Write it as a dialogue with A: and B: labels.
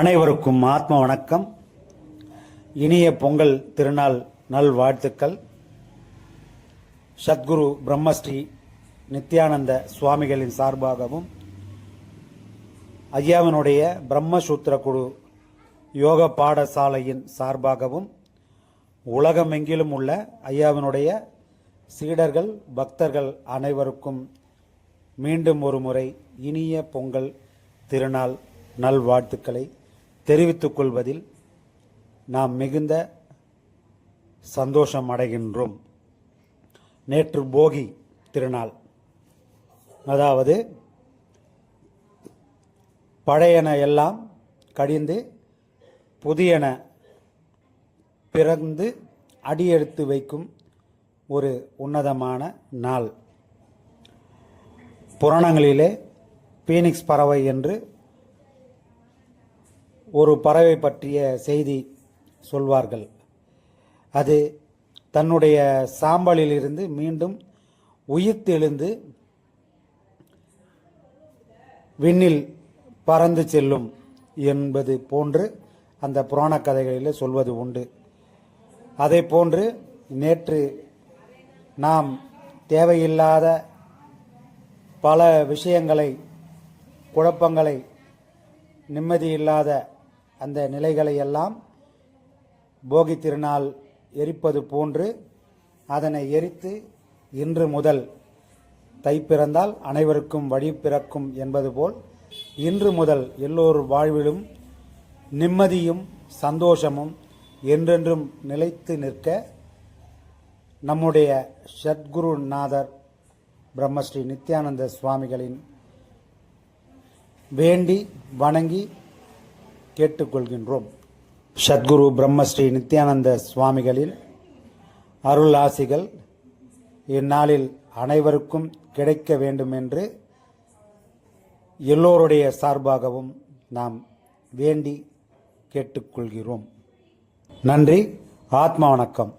A: அனைவருக்கும் ஆத்ம வணக்கம் இனிய பொங்கல் திருநாள் நல் வாழ்த்துக்கள் சத்குரு பிரம்மஸ்ரீ நித்யானந்த சுவாமிகளின் சார்பாகவும் ஐயாவினுடைய பிரம்மசூத்திர குழு யோக பாடசாலையின் சார்பாகவும் உலகமெங்கிலும் உள்ள ஐயாவினுடைய சீடர்கள் பக்தர்கள் அனைவருக்கும் மீண்டும் ஒரு முறை இனிய பொங்கல் திருநாள் நல்வாழ்த்துக்களை தெரிவித்துக் கொள்வதில் நாம் மிகுந்த சந்தோஷம் அடைகின்றோம் நேற்று போகி திருநாள் அதாவது பழையன எல்லாம் கடிந்து புதியன பிறந்து அடியெடுத்து வைக்கும் ஒரு உன்னதமான நாள் புராணங்களிலே பீனிக்ஸ் பறவை என்று ஒரு பறவை பற்றிய செய்தி சொல்வார்கள் அது தன்னுடைய சாம்பலிலிருந்து மீண்டும் உயிர்த்து எழுந்து விண்ணில் பறந்து செல்லும் என்பது போன்று அந்த புராண கதைகளில் சொல்வது உண்டு அதே போன்று நேற்று நாம் தேவையில்லாத பல விஷயங்களை குழப்பங்களை நிம்மதியில்லாத அந்த நிலைகளை எல்லாம் போகி திருநாள் எரிப்பது போன்று அதனை எரித்து இன்று முதல் தை பிறந்தால் அனைவருக்கும் வழி பிறக்கும் என்பது போல் இன்று முதல் எல்லோர் வாழ்விலும் நிம்மதியும் சந்தோஷமும் என்றென்றும் நிலைத்து நிற்க நம்முடைய சத்குருநாதர் பிரம்மஸ்ரீ நித்யானந்த சுவாமிகளின் வேண்டி வணங்கி கேட்டுக்கொள்கின்றோம் சத்குரு பிரம்மஸ்ரீ நித்யானந்த சுவாமிகளின் அருள் ஆசிகள் இந்நாளில் அனைவருக்கும் கிடைக்க வேண்டும் என்று எல்லோருடைய சார்பாகவும் நாம் வேண்டி கேட்டுக்கொள்கிறோம் நன்றி ஆத்மா வணக்கம்